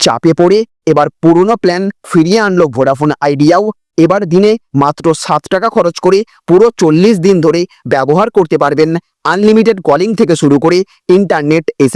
চাপে পড়ে, এবার পুরনো প্ল্যান ফিরিয়ে আনলো ভোডাফোন আইডিয়াও এবার দিনে মাত্র সাত টাকা খরচ করে পুরো চল্লিশ দিন ধরে ব্যবহার করতে পারবেন আনলিমিটেড কলিং থেকে শুরু করে ইন্টারনেট এস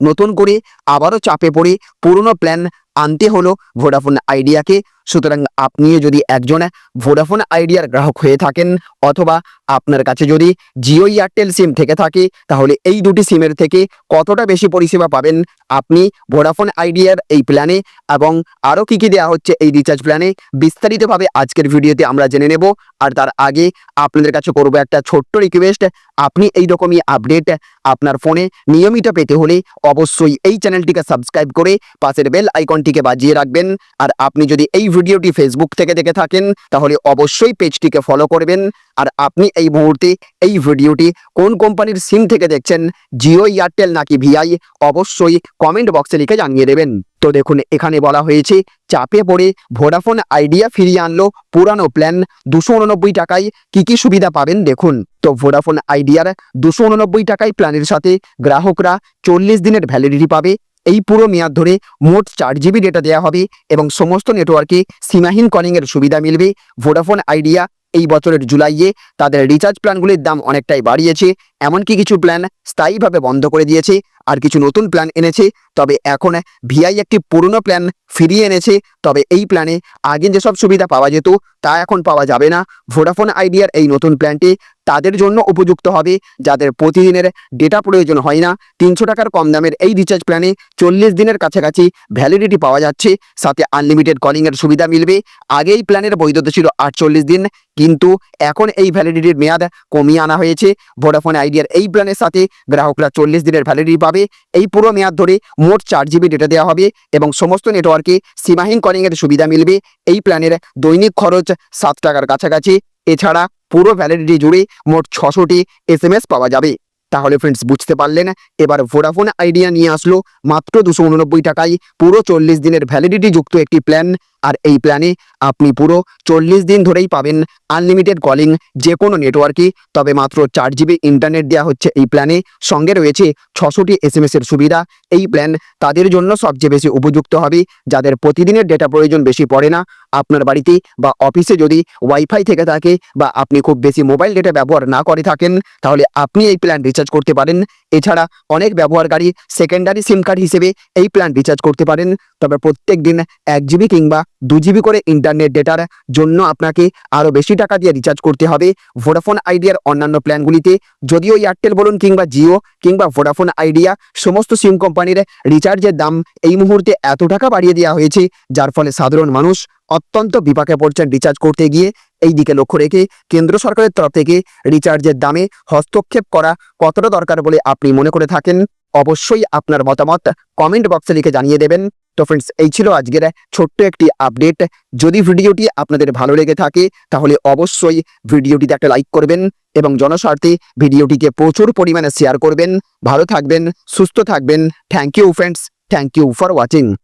নতুন করে আবারও চাপে পড়ে পুরনো প্ল্যান আনতে হলো ভোডাফোন আইডিয়াকে সুতরাং আপনিও যদি একজন ভোডাফোন আইডিয়ার গ্রাহক হয়ে থাকেন অথবা আপনার কাছে যদি জিও এয়ারটেল সিম থেকে থাকে, তাহলে এই দুটি সিমের থেকে কতটা বেশি পরিষেবা পাবেন আপনি ভোডাফোন আইডিয়ার এই প্ল্যানে এবং আরও কী কী দেওয়া হচ্ছে এই রিচার্জ প্ল্যানে বিস্তারিতভাবে আজকের ভিডিওতে আমরা জেনে নেব। আর তার আগে আপনাদের কাছে করব একটা ছোট্ট রিকোয়েস্ট আপনি এই রকমই আপডেট আপনার ফোনে নিয়মিত পেতে হলে অবশ্যই এই চ্যানেলটিকে সাবস্ক্রাইব করে পাশের বেল আইকনটিকে বাজিয়ে রাখবেন। আর আপনি যদি এই ভিডিওটি ফেসবুক থেকে দেখে থাকেন, তাহলে অবশ্যই পেজটিকে ফলো করবেন। আর আপনি এই মুহূর্তে এই ভিডিওটি কোন কোম্পানির সিম থেকে দেখছেন জিও এয়ারটেল নাকি ভিআই অবশ্যই কমেন্ট বক্সে লিখে জানিয়ে দেবেন। তো দেখুন, এখানে বলা হয়েছে, চাপে পড়ে ভোডাফোন আইডিয়া ফিরিয়ে আনলো, পুরানো প্ল্যান দুশো উননব্বই টাকায় কি কি সুবিধা পাবেন দেখুন। তো ভোডাফোন আইডিয়ার দুশো উননব্বই টাকায় প্ল্যানের সাথে গ্রাহকরা চল্লিশ দিনের ভ্যালিডিটি পাবে। এই পুরো মেয়াদ ধরে মোট চার জিবি ডেটা দেওয়া হবে এবং সমস্ত নেটওয়ার্কে সীমাহীন কলিংয়ের সুবিধা মিলবে। ভোডাফোন আইডিয়া এই বছরের জুলাইয়ে তাদের রিচার্জ প্ল্যানগুলির দাম অনেকটাই বাড়িয়েছে। এমনকি কিছু প্ল্যান স্থায়ীভাবে বন্ধ করে দিয়েছে আর কিছু নতুন প্ল্যান এনেছে। তবে এখন ভিআই একটি পুরনো প্ল্যান ফিরিয়ে এনেছে। তবে এই প্ল্যানে আগে যেসব সুবিধা পাওয়া যেত তা এখন পাওয়া যাবে না। ভোডাফোন আইডিয়ার এই নতুন প্ল্যানটি তাদের জন্য উপযুক্ত হবে, যাদের প্রতিদিনের ডেটা প্রয়োজন হয় না। তিনশো টাকার কম দামের এই রিচার্জ প্ল্যানে চল্লিশ দিনের কাছাকাছি ভ্যালিডিটি পাওয়া যাচ্ছে। সাথে আনলিমিটেড কলিংয়ের সুবিধা মিলবে। আগে এই প্ল্যানের বৈধতা ছিল আটচল্লিশ দিন, কিন্তু এখন এই ভ্যালিডিটির মেয়াদ কমিয়ে আনা হয়েছে। ভোডাফোন আইডিয়ার এই প্ল্যানের সাথে গ্রাহকরা চল্লিশ দিনের ভ্যালিডিটি পাবে। এই পুরো মেয়াদ ধরে মোট চার জিবি ডেটা দেওয়া হবে এবং সমস্ত নেটওয়ার্কে সীমাহীন কলিংয়ের সুবিধা মিলবে। এই প্ল্যানের দৈনিক খরচ সাত টাকার কাছাকাছি। এছাড়া পুরো ভ্যালিডিটি জুড়ে মোট ছশোটি এস পাওয়া যাবে। তাহলে ফ্রেন্ডস বুঝতে পারলেন? এবার ভোডাফোন আইডিয়া নিয়ে আসলো। মাত্র দুশো উননব্বই টাকায় পুরো চল্লিশ দিনের ভ্যালিডিটি যুক্ত একটি প্ল্যান আর এই প্ল্যানে আপনি পুরো চল্লিশ দিন ধরেই পাবেন আনলিমিটেড কলিং যে কোনো নেটওয়ার্কে তবে মাত্র চার জিবি ইন্টারনেট দেওয়া হচ্ছে এই প্ল্যানে সঙ্গে রয়েছে ছশোটি এসএমএস এর সুবিধা। এই প্ল্যান তাদের জন্য সবচেয়ে বেশি উপযুক্ত হবে। যাদের প্রতিদিনের ডেটা প্রয়োজন বেশি পড়ে না, আপনার বাড়িতে বা অফিসে যদি ওয়াইফাই থেকে থাকে বা আপনি খুব বেশি মোবাইল ডেটা ব্যবহার না করে থাকেন, তাহলে আপনি এই প্ল্যান রিচার্জ করতে পারেন। এছাড়া অনেক ব্যবহারকারী সেকেন্ডারি সিম কার্ড হিসেবে এই প্ল্যান রিচার্জ করতে পারেন। তবে প্রত্যেক দিন এক জিবি কিংবা দু জিবি করে ইন্টারনেট ডেটার জন্য আপনাকে আরও বেশি টাকা দিয়ে রিচার্জ করতে হবে। ভোডাফোন আইডিয়ার অন্যান্য প্ল্যানগুলিতে যদিও এয়ারটেল বলুন কিংবা জিও কিংবা ভোডাফোন আইডিয়া সমস্ত সিম কোম্পানির রিচার্জের দাম এই মুহূর্তে এত টাকা বাড়িয়ে দেওয়া হয়েছে, যার ফলে সাধারণ মানুষ অত্যন্ত বিপাকে পড়ছেন রিচার্জ করতে গিয়ে। এই দিকে লক্ষ্য রেখে কেন্দ্র সরকারের তরফ থেকে রিচার্জের দামে হস্তক্ষেপ করা কতটা দরকার বলে আপনি মনে করে থাকেন? অবশ্যই আপনার মতামত কমেন্ট বক্সে লিখে জানিয়ে দেবেন। তো ফ্রেন্ডস এই ছিল আজকের ছোট্ট একটি আপডেট যদি ভিডিওটি আপনাদের ভালো লেগে থাকে, তাহলে অবশ্যই ভিডিওটিতে একটা লাইক করবেন এবং জনস্বার্থে ভিডিওটিকে প্রচুর পরিমাণে শেয়ার করবেন। ভালো থাকবেন, সুস্থ থাকবেন। Thank you friends thank you for watching